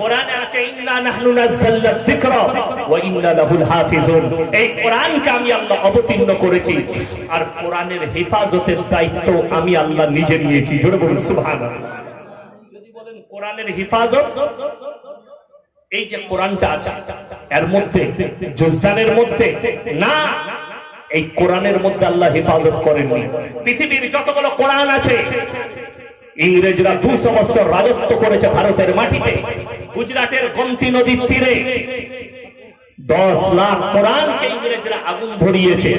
কোরআনে আছে, ইন্না নাহনু যিকরা ওয়া ইন্না লাহুল হাফিজুন। এই কোরআনকে আমি আল্লাহ অবতীর্ণ করেছি। আর কোরআনের হেফাজতের দায়িত্ব আমি আল্লাহ নিজে নিয়েছি। জোরে বলুন, সুবহানাল্লাহ। যদি বলেন কোরআনের হেফাজত, এই যে কোরআনটা আছে, এর মধ্যে, জুজদানের মধ্যে, না, এই কোরআনের মধ্যে আল্লাহ হেফাজত করেননি। পৃথিবীর যতগুলো কোরআন আছে ইংরেজরা দুশো বছর রাজত্ব করেছে ভারতের মাটিতে। গুজরাটের গমতি নদীর তীরে। দশ লাখ কোরআনকে ইংরেজরা আগুন ধরিয়েছে।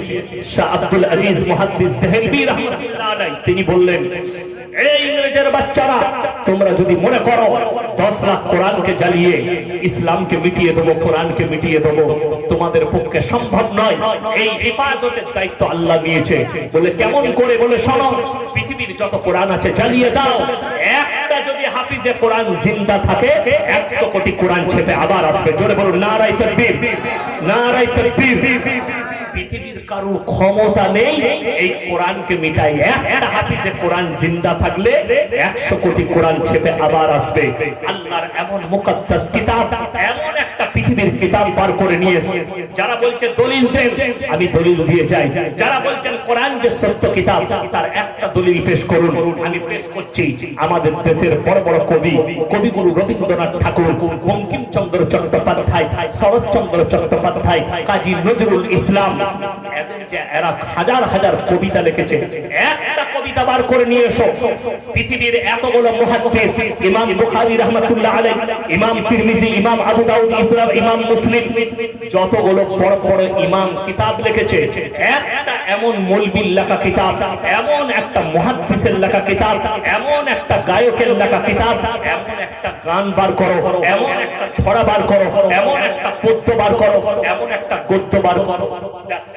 শাহ আব্দুল আজিজ তিনি বললেন এই আছে জ্বালিয়ে দাও। হাফিজে কোরআন জিন্দা থাকে, একশো কোটি কোরআন ছেপে আবার আসবে। জোরে বলুন নারাই তকবীর নারাই তকবীর। কারও ক্ষমতা নেই, এই কোরআনকে মিটাই একটা হাফিজে কোরআন জিন্দা থাকলে একশো কোটি কোরআন ছেপে আবার আসবে। আল্লাহর এমন মুকদ্দাস কিতাব, এমন একটা পৃথিবীর কিতাব পার করে নিয়ে এসে যারা বলছে দলিল দেন, আমি দলিল দিয়ে যাই। যারা বলছেন কোরআন যে সত্য কিতাব, তার একটা দলিল পেশ করুন। আমি পেশ করছি আমাদের দেশের বড় বড় কবি, কবিগুরু রবীন্দ্রনাথ ঠাকুর, বঙ্কিমচন্দ্র চট্টোপাধ্যায়, শরৎচন্দ্র চট্টোপাধ্যায়, কাজী নজরুল ইসলাম। এরা হাজার হাজার কবিতা লিখেছে। একটা কবিতা বার করে নিয়ে এসো। পৃথিবীর এতগুলো মুহাদ্দিস, ইমাম বুখারী রাহমাতুল্লাহ আলাইহি, ইমাম তিরমিজি, ইমাম আবু দাউদ ইসলাম ইমাম মুসলিম যতগুলো বড় বড় ইমাম কিতাব লিখেছে, একটা এমন মৌলবীর লেখা কিতাব, এমন একটা মুহাদ্দিসের লেখা কিতাব, এমন একটা গায়কের লেখা কিতাব, এমন একটা গান বার করো, এমন একটা ছড়া বার করো, এমন একটা পদ্য বার করো, এমন একটা গদ্য বার করো।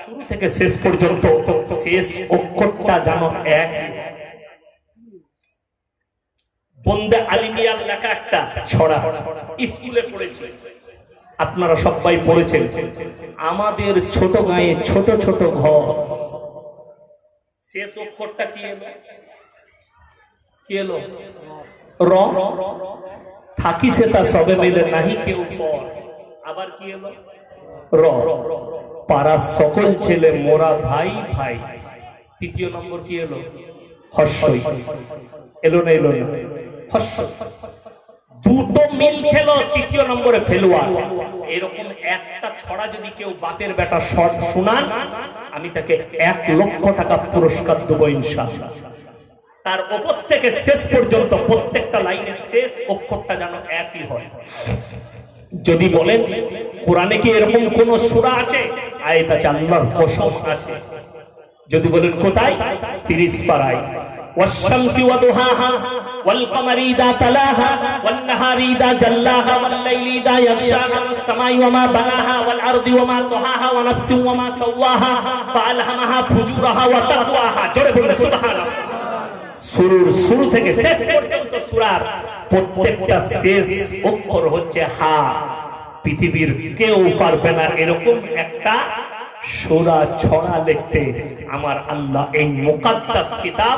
শুরু থেকে শেষ পর্যন্ত, শেষ অক্ষরটা যেন এক। বন্দে আলিমিয়ার লেখা একটা ছড়া, স্কুলে পড়েছি। আপনারা সবাই পড়েছেন। আমাদের ছোট গায়ে ছোট ছোট ঘর। শেষ অক্ষরটা কি এলো? কি এলো? র। থাকি সে তা সবে মিলে নাহি কেউ আবার কি এলো? র। পাড়া সকল ছেলে মোরা ভাই ভাই। তৃতীয় নম্বর কি এলো? হর্ষই। এলো না এলো না? হর্ষ। মিল খেলো, তৃতীয় নম্বরে ফেলুয়া। এরকম একটা ছড়া যদি কেউ বাপের বেটা শট শুনান, আমি তাকে এক লক্ষ টাকা পুরস্কার দেব ইনশাআল্লাহ। তার ওপর থেকে শেষ পর্যন্ত প্রত্যেকটা লাইনের শেষ অক্ষরটা যেন একই হয়। যদি বলেন, কোরআনে কি এরকম কোন সুরা আছে? আয়তা চান্দার কোষ আছে। যদি বলেন, কোথায়? তিরিশ পাড়ায়। ওয়াশামসি ওয়া দুহাহা। والقمر إذا تلاها والنهار إذا جلاها والليل إذا يغشاها والسماء وما بناها والأرض وما طحاها ونفس وما سواها فألهمها فجورها وتقواها জোরে বলুন সুবহানাল্লাহ শুরুর শুরু থেকে শেষ পর্যন্ত সূরার প্রত্যেকটা শেষ অক্ষর হচ্ছে হা পৃথিবীর কেউ পারবে না এরকম একটা সোরা ছড়া লিখতে আমার আল্লাহ এই মুকাদ্দাস কিতাব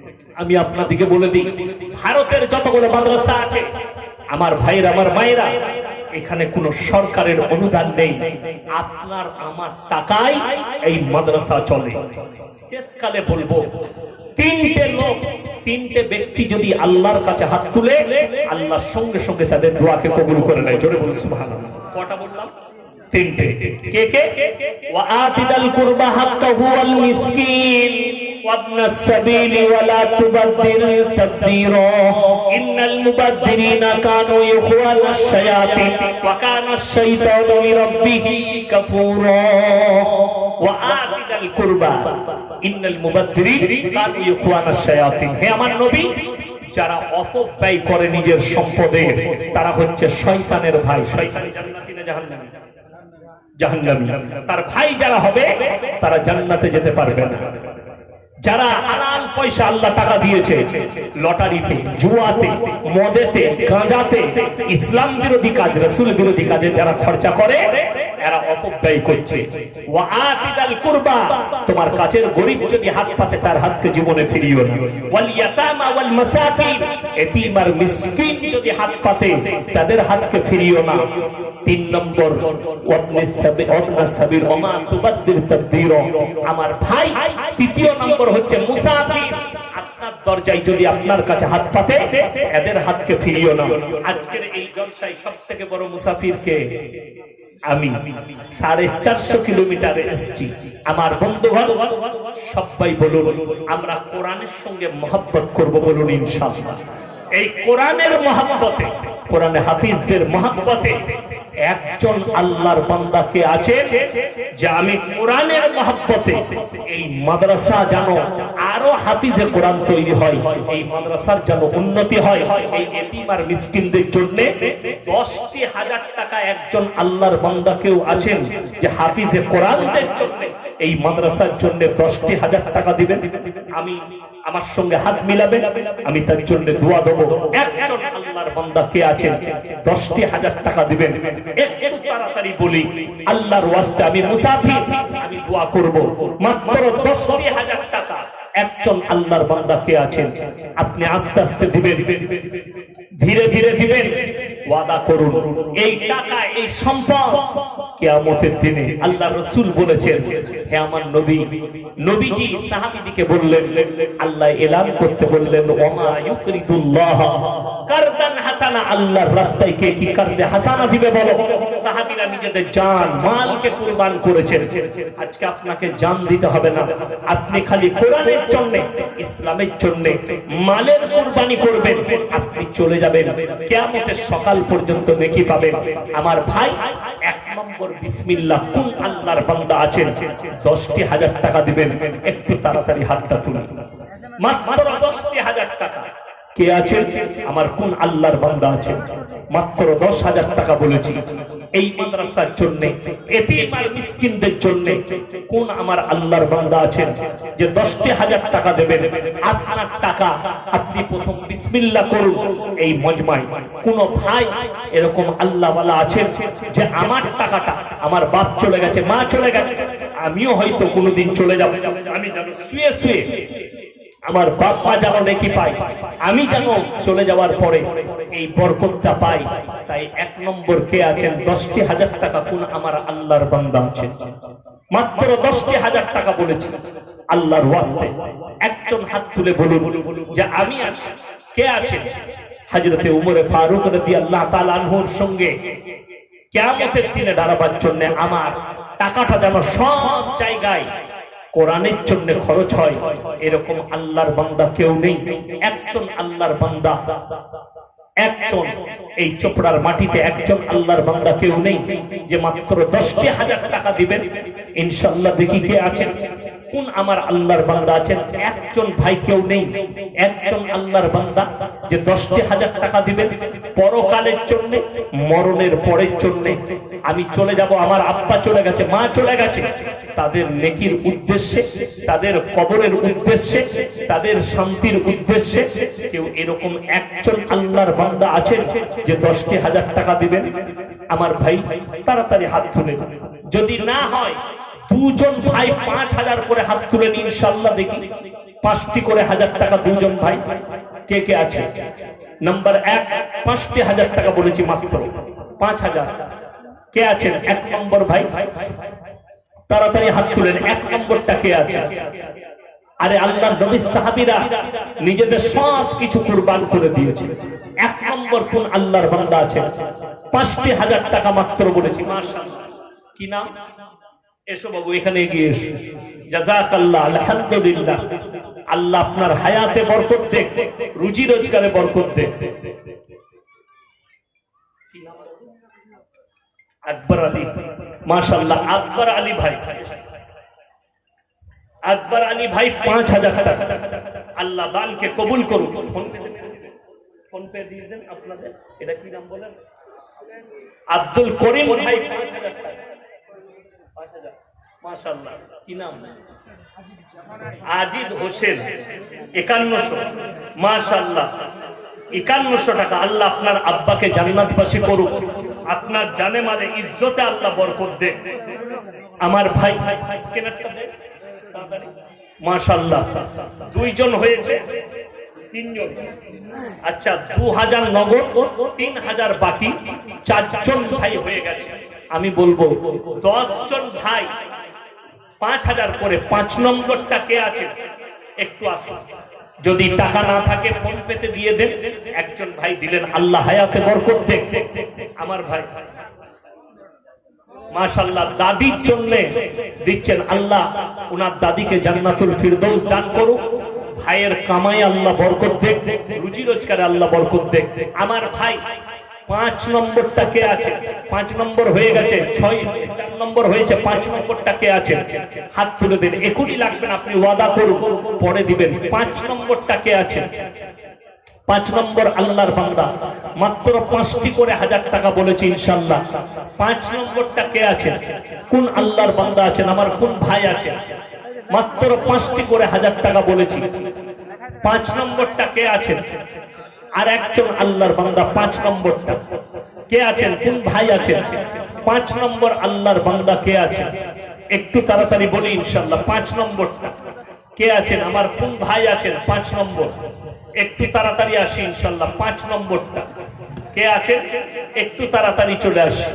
আমি আপনাদেরকে বলে দিই, ভারতের যতগুলো মাদ্রাসা আছে, আমার ভাইয়ের, আমার মায়েরা, এখানে কোন সরকারের অনুদান নেই। আপনার, আমার টাকায় এই মাদ্রাসা চলে। শেষকালে বলব, তিনটে লোক, তিনটে ব্যক্তি যদি আল্লাহর কাছে হাত তুলে, আল্লাহর সঙ্গে সঙ্গে তাদের দোয়াকে কবুল করে নেয়। জোরে বলুন, সুবহানাল্লাহ। কটা বললাম? তিনটে। কে কে? ওয়াআতিদাল কুরবা হাক্কাহু ওয়াল মিসকিন। وابن السبيل ولا تبذر تبذيرا إن المبذرين كانوا إخوان الشياطين وكان الشيطان لربه كفورا وآتِ ذا القربى إن المبذرين كانوا إخوان الشياطين হে আমার নবী যারা অপব্যয় করে নিজের সম্পদে তারা হচ্ছে শয়তানের ভাই শয়তান জান্নাতি না জাহান্নামী জাহান্নামী তার ভাই যারা হবে তারা জান্নাতে যেতে পারবে না যারা হালাল পয়সা আল্লাহ টাকা দিয়েছে, লটারিতে, জুয়াতে, মদেতে, গাঁজাতে, ইসলাম বিরোধী কাজ, রসুল বিরোধী কাজে যারা খরচা করে তোমার গরিব যদি হাত পাতে, তার জীবনে হাত পাতে, তাদের হাতকে ফিরিও না। তিন নম্বর আমার ভাই তৃতীয় নম্বর হচ্ছে দরজায় যদি আপনার কাছে হাত পাতে, এদের হাতকে ফিরিও না। আজকের এই জলসায় সব থেকে বড় আমি সাড়ে চারশো কিলোমিটারে এসেছি। আমার বন্ধুগণ, সবাই বলুন, আমরা কোরআনের সঙ্গে মহব্বত করব বলুন ইনশাআল্লাহ। এই কোরআনের মহব্বতে, কোরআনে হাফিজদের মহব্বতে একজন আল্লাহর বান্দাকে আছে যে আমি কোরআনের মহব্বতে এই মাদ্রাসা যেন আরও হাফিজে কোরআন তৈরি হয়, এই মাদ্রাসার যেন উন্নতি হয়, এই এতিম মিসকিনদের জন্য দশটি হাজার টাকা একজন আল্লাহর বান্দাকেও আছেন যে হাফিজে কোরআনদের জন্য এই মাদ্রাসার জন্য দশটি হাজার টাকা দিবেন? আমি আমার সঙ্গে হাত মিলাবে আমি তার জন্য দোয়া দেবো। একজন বান্দা কে আছেন? দশটি হাজার টাকা দিবেন। একটু তাড়াতাড়ি বলি, আল্লাহর আমি মুসাফির, আমি দোয়া করব। মাত্র দশটি হাজার টাকা একজন আল্লাহর বান্দা কে আছেন? আপনি আস্তে আস্তে দিবেন। ধীরে ধীরে দিবেন। ওয়াদা করুন। এই টাকা, এই সম্পদ কেয়ামতের দিনে আল্লাহ রসুল বলেছেন, হে আমার নবী, নবীজি সাহাবীদিকে বললেন, আল্লাহ এলান করতে বললেন, ওমা ইউকরিদুল্লাহ কারদান হাসানা। আল্লাহর রাস্তায় কে কি কারদে হাসানা দিবে বলো? সাহাবীরা নিজেদের জান, মালকে কুরবান করেছেন। আজকে আপনাকে জান দিতে হবে না। আপনি খালি কোরআনের জন্য, ইসলামের জন্য মালের কুরবানি করবেন, আপনি চলে যাবেন। কিয়ামতের সকাল পর্যন্ত নেকি পাবেন। আমার ভাই, এক নম্বর বিসমিল্লাহ, কোন আল্লাহর বান্দা আছেন? দশটি হাজার টাকা দিবেন। একটু তাড়াতাড়ি হাতটা তুলুন। মাত্র দশটি হাজার টাকা। কে আছেন? আমার কোন আল্লাহর বান্দা আছেন? মাত্র দশ হাজার টাকা বলেছি। এই মাদ্রাসার জন্য, এতিম আর মিসকিনদের জন্য কোন আমার আল্লাহর বান্দা আছেন? যে দশটি হাজার টাকা দেবেন। আপনার টাকা আপনি প্রথম বিসমিল্লাহ করুন। এই মজমায় কোন ভাই এরকম আল্লাহওয়ালা আছেন যে আমার টাকাটা আমার বাপ চলে গেছে, মা চলে গেছে, আমিও হয়তো কোনোদিন চলে যাব। আমি যেন শুয়ে শুয়ে আমার বাপ মা যেন নেকি পাই আমি যেন চলে যাওয়ার পরে এই বরকতটা পাই। তাই এক নম্বর কে আছেন? দশটি হাজার টাকা কোন আমার আল্লাহর বান্দা আছেন? মাত্র দশটি হাজার টাকা বলেছি আল্লাহর ওয়াস্তে। একজন হাত তুলে বলুন যে আমি আছি, কে আছেন? হাজরতে উমরে ফারুক রাদি আল্লাহ তালানহুর সঙ্গে কেমতের দিনে দাঁড়াবার জন্য আমার টাকাটা যেন সব জায়গায় কোরআনের জন্য খরচ হয়। এরকম আল্লাহর বান্দা কেউ নেই। একজন আল্লাহর বান্দা। একজন এই চোপড়ার মাটিতে একজন আল্লাহর বান্দা কেউ নেই। যে মাত্র দশটি হাজার টাকা দিবেন। ইনশাল্লাহ দেখি কে আছেন। কোন আমার আল্লাহর বান্দা আছেন? একজন ভাই কেউ নেই। একজন আল্লাহর বান্দা যে দশটি হাজার টাকা দিবেন পরকালের জন্য, মরণের পরের জন্য। আমি চলে যাব, আমার আব্বা চলে গেছে, মা চলে গেছে। তাদের নেকির উদ্দেশ্যে, তাদের কবরের উদ্দেশ্যে, তাদের শান্তির উদ্দেশ্যে কেউ এরকম একজন আল্লাহর বান্দা আছেন যে দশটি হাজার টাকা দিবেন? আমার ভাই, তাড়াতাড়ি হাত তুলে যদি না হয় দুজন ভাই পাঁচ হাজার করে হাত তুলে নিন ইনশাল্লাহ দেখি। পাঁচটি করে হাজার টাকা দুজন ভাই। কে কে আছে? নাম্বার এক, পাঁচটি হাজার টাকা বলেছি মাত্র। পাঁচ হাজার। কে আছেন? এক নম্বর ভাই। তাড়াতাড়ি হাত তুলেন। এক নম্বরটা কে আছে? আরে আল্লাহ, নবী সাহাবিরা নিজেদের সব কিছু কুরবান করে দিয়েছে। এক নম্বর কোন আল্লাহর বান্দা আছে পাঁচটি হাজার টাকা মাত্র বলেছি কি নাম? এসো বাবু, এখানে এগিয়ে এসো। জাজাকাল্লাহ আলহামদুলিল্লাহ। আল্লাহ আপনার হায়াতে বরকত দেখ, রুজি রোজগারে বরকত দেখ। আকবর আলী মাশাল্লাহ আকবর আলী ভাই। আকবর আলী ভাই, পাঁচ হাজার টাকা। আল্লাহ দানকে কবুল করুন। ফোন ফোন পে দিয়ে দেন আপনাদের? এটা কি নাম বলেন? আব্দুল করিম ভাই, পাঁচ হাজার টাকা। মাশাল্লাহ কি নাম? আজিদ হোসেন একান্নশো। মাশাল্লাহ একান্নশো টাকা আল্লাহ আপনার আব্বাকে জান্নাতবাসী করুক। আপনার জানে মালে ইজ্জতে আল্লাহ বরকত দে আমার ভাই মাশাল্লাহ দুইজন হয়েছে তিনজন। আচ্ছা দু হাজার নগদ তিন হাজার বাকি চারজন ভাই হয়ে গেছে। আমি বলব দশ জন ভাই পাঁচ হাজার করে, পাঁচ নম্বরটা কে আছে? একটু আসুন। যদি টাকা না থাকে, ফোন পেতে দিয়ে দেন। একজন ভাই দিলেন, আল্লাহ হায়াতে বরকত দেখ। আমার ভাই মাশাল্লাহ দাদির জন্য দিচ্ছেন, আল্লাহ ওনার দাদিকে জান্নাতুল ফিরদৌস দান করুক। ভাইয়ের কামাই আল্লাহ বরকত দেখ, রুজি রোজগারে আল্লাহ বরকত দেখ। আমার ভাই পাঁচ নম্বরটা কে আছে? পাঁচ নম্বর হয়ে গেছে, ছয়, চার নম্বর হয়েছে, পাঁচ নম্বরটা কে আছে? হাত তুলে দেন একুটি লাগবে না, আপনি ওয়াদা করুন, পরে দিবেন। পাঁচ নম্বরটা কে আছে? পাঁচ নম্বর আল্লাহর বান্দা। মাত্র পাঁচটি করে হাজার টাকা বলেছি ইনশাল্লাহ পাঁচ নম্বরটা কে আছে? কোন আল্লাহর বান্দা আছেন? আমার কোন ভাই আছে? মাত্র পাঁচটি করে হাজার টাকা বলেছি। পাঁচ নম্বরটা কে আছেন আর একজন আল্লাহর বান্দা পাঁচ নম্বরটা। কে আছেন? কোন ভাই আছেন? পাঁচ নম্বর আল্লাহর বান্দা কে আছেন? একটু তাড়াতাড়ি বলি ইনশাল্লাহ পাঁচ নম্বরটা। কে আছেন? আমার কোন ভাই আছেন? পাঁচ নম্বর। একটু তাড়াতাড়ি আসি ইনশাল্লাহ পাঁচ নম্বরটা। কে আছেন? একটু তাড়াতাড়ি চলে আসি।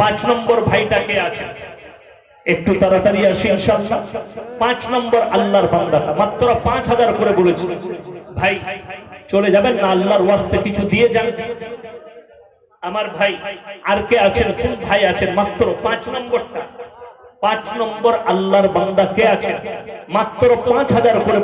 পাঁচ নম্বর ভাইটা কে আছেন? একটু তাড়াতাড়ি আসি ইনশাল্লাহ পাঁচ নম্বর আল্লাহর বান্দাটা, মাত্র পাঁচ হাজার করে বলেছি। ভাই চলে যাবেন না, আল্লাহর ওয়াস্তে কিছু দিয়ে যান। আমার ভাই আর কে আছেন? কোন ভাই আছেন? মাত্র পাঁচ নম্বরটা। পাঁচ নম্বর আল্লাহর বান্দা কে আছেন? মাত্র পাঁচ হাজার করে